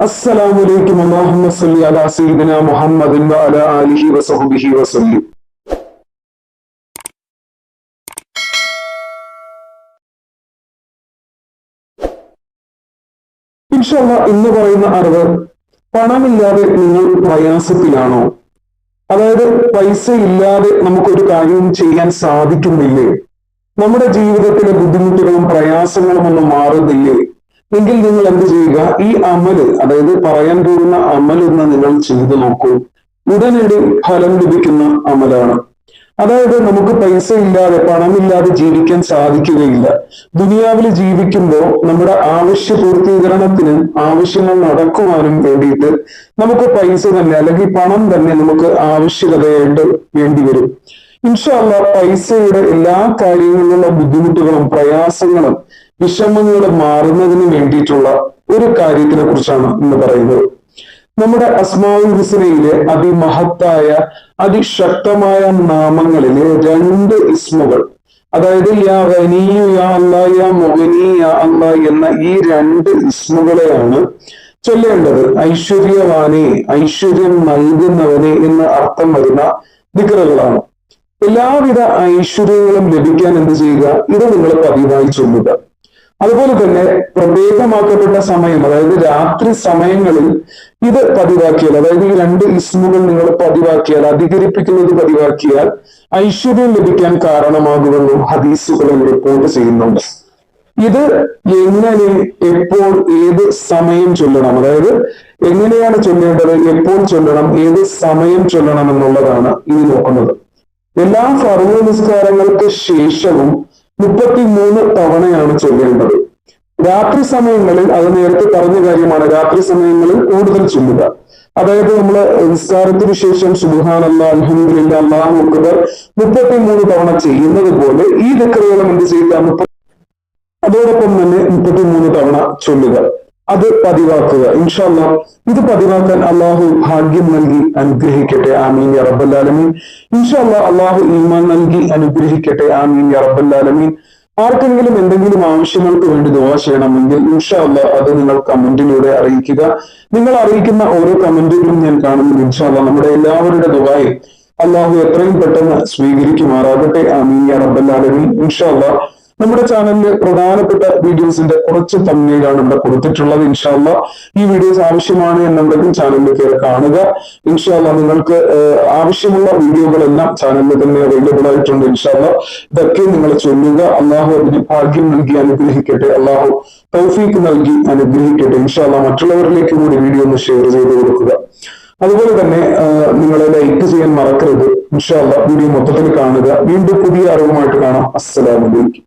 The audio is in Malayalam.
السلام عليكم اللهم صل على سيدنا محمد وعلى آله وصحبه وسلم ഇൻഷല്ല ഇന്ന് പറയുന്ന അറിവ് പണമില്ലാതെ നിങ്ങൾ പ്രയാസത്തിലാണോ അതായത് പൈസ ഇല്ലാതെ നമുക്കൊരു കാര്യവും ചെയ്യാൻ സാധിക്കുന്നില്ലേ നമ്മുടെ ജീവിതത്തിലെ ബുദ്ധിമുട്ടുകളും പ്രയാസങ്ങളും ഒന്നും മാറുന്നില്ലേ എങ്കിൽ നിങ്ങൾ എന്ത് ചെയ്യുക? ഈ അമൽ അതായത് പറയാൻ പോകുന്ന അമൽ എന്ന് നിങ്ങൾ ചെയ്തു നോക്കൂ. ഉടനടി ഫലം ലഭിക്കുന്ന അമലാണ്. അതായത് നമുക്ക് പൈസ ഇല്ലാതെ പണമില്ലാതെ ജീവിക്കാൻ സാധിക്കുകയില്ല. ദുനിയാവിൽ ജീവിക്കുമ്പോൾ നമ്മുടെ ആവശ്യ പൂർത്തീകരണത്തിന് ആവശ്യങ്ങൾ നടക്കുവാനും വേണ്ടിയിട്ട് നമുക്ക് പൈസ തന്നെ അല്ലെങ്കിൽ പണം തന്നെ നമുക്ക് ആവശ്യകതയായിട്ട് വേണ്ടി വരും. ഇൻഷാല്ല പൈസയുടെ എല്ലാ കാര്യങ്ങളിലുള്ള ബുദ്ധിമുട്ടുകളും പ്രയാസങ്ങളും വിഷമങ്ങളും മാറുന്നതിന് വേണ്ടിയിട്ടുള്ള ഒരു കാര്യത്തിനെ കുറിച്ചാണ് ഇന്ന് പറയുന്നത്. നമ്മുടെ അസ്മാവുൽ ഹുസനയിലെ അതിമഹത്തായ അതിശക്തമായ നാമങ്ങളിലെ രണ്ട് ഇസ്മുകൾ അതായത് യാ വനിയു യാ അല്ലാ യാ മൊഹനി യാ അല്ലാ എന്ന ഈ രണ്ട് ഇസ്മുകളെയാണ് ചൊല്ലേണ്ടത്. ഐശ്വര്യവാനെ ഐശ്വര്യം നൽകുന്നവനെ എന്ന് അർത്ഥം വരുന്ന ദിക്കറുകളാണ് എല്ലാവിധ ഐശ്വര്യങ്ങളും ലഭിക്കാൻ എന്ത് ചെയ്യുക? ഇത് നിങ്ങൾ പതിവായി ചൊല്ലുക. അതുപോലെ തന്നെ പ്രത്യേകമാക്കപ്പെട്ട സമയം അതായത് രാത്രി സമയങ്ങളിൽ ഇത് പതിവാക്കിയാൽ അതായത് ഈ രണ്ട് ഇസ്മുകൾ നിങ്ങൾ പതിവാക്കിയാൽ അധികരിപ്പിക്കുന്നത് പതിവാക്കിയാൽ ഐശ്വര്യം ലഭിക്കാൻ കാരണമാകുമെന്നും ഹദീസുകളും റിപ്പോർട്ട് ചെയ്യുന്നുണ്ട്. ഇത് എങ്ങനെ എപ്പോൾ ഏത് സമയം ചൊല്ലണം? അതായത് എങ്ങനെയാണ് ചൊല്ലേണ്ടത് എപ്പോൾ ചൊല്ലണം ഏത് സമയം ചൊല്ലണം എന്നുള്ളതാണ് ഇത് നോക്കുന്നത്. എല്ലാ ഫർവ നിസ്കാരങ്ങൾക്ക് ശേഷവും മുപ്പത്തി മൂന്ന് തവണയാണ് ചൊല്ലേണ്ടത്. രാത്രി സമയങ്ങളിൽ അത് നേരത്തെ പറഞ്ഞ കാര്യമാണ്. രാത്രി സമയങ്ങളിൽ കൂടുതൽ ചൊല്ലുക. അതായത് നമ്മൾ നിസ്കാരത്തിന് ശേഷം സുബാൻ അല്ല അലഹമില്ല അള്ളാഹു അക്ബർ മുപ്പത്തി മൂന്ന് തവണ ചെയ്യുന്നത് പോലെ ഈ ദക്കറുകളും എന്ത് ചെയ്യുക? അതോടൊപ്പം തന്നെ മുപ്പത്തി മൂന്ന് തവണ ചൊല്ലുക. അത് പതിവാക്കുക. ഇൻഷാല്ല ഇത് പതിവാക്കാൻ അള്ളാഹു ഭാഗ്യം നൽകി അനുഗ്രഹിക്കട്ടെ. ആമീൻ യ റബ്ബല്ലാലമീൻ ഇൻഷാല്ല അള്ളാഹു ഈമാൻ നൽകി അനുഗ്രഹിക്കട്ടെ. ആമീൻ യ റബ്ബല്ലാലമീൻ ആർക്കെങ്കിലും എന്തെങ്കിലും ആവശ്യങ്ങൾക്ക് വേണ്ടി ദുവാ ചെയ്യണമെങ്കിൽ ഇൻഷാല്ല അത് നിങ്ങൾ കമന്റിലൂടെ അറിയിക്കുക. നിങ്ങൾ അറിയിക്കുന്ന ഓരോ കമന്റുകളും ഞാൻ കാണുന്നു ഇൻഷാല്ല നമ്മുടെ എല്ലാവരുടെ ദുബായി അള്ളാഹു എത്രയും പെട്ടെന്ന് സ്വീകരിക്കുമാറാകട്ടെ. ആമീൻ യ റബ്ബല്ലാലമീൻ ഇൻഷാല്ല നമ്മുടെ ചാനലിലെ പ്രധാനപ്പെട്ട വീഡിയോസിന്റെ കുറച്ച് തമ്മിലാണ് ഇവിടെ കൊടുത്തിട്ടുള്ളത് ഇൻഷാല്ല ഈ വീഡിയോസ് ആവശ്യമാണ് എന്നുണ്ടെങ്കിൽ ചാനലിൽ കയറി കാണുക. ഇൻഷാല്ല നിങ്ങൾക്ക് ആവശ്യമുള്ള വീഡിയോകളെല്ലാം ചാനലിൽ തന്നെ അവൈലബിൾ ആയിട്ടുണ്ട് ഇൻഷാല്ല ഇതൊക്കെ നിങ്ങൾ ചൊല്ലുക. അള്ളാഹു അതിന് ഭാഗ്യം നൽകി അനുഗ്രഹിക്കട്ടെ. അള്ളാഹു തൗഫീക്ക് നൽകി അനുഗ്രഹിക്കട്ടെ. ഇൻഷാല്ല മറ്റുള്ളവരിലേക്ക് കൂടി വീഡിയോ ഒന്ന് ഷെയർ ചെയ്ത് കൊടുക്കുക. അതുപോലെ തന്നെ നിങ്ങൾ ലൈക്ക് ചെയ്യാൻ മറക്കരുത്. ഇൻഷാല്ല വീഡിയോ മൊത്തത്തിൽ കാണുക. വീണ്ടും പുതിയ അറിവുമായിട്ട് കാണാം. അസ്സലാമലൈക്കും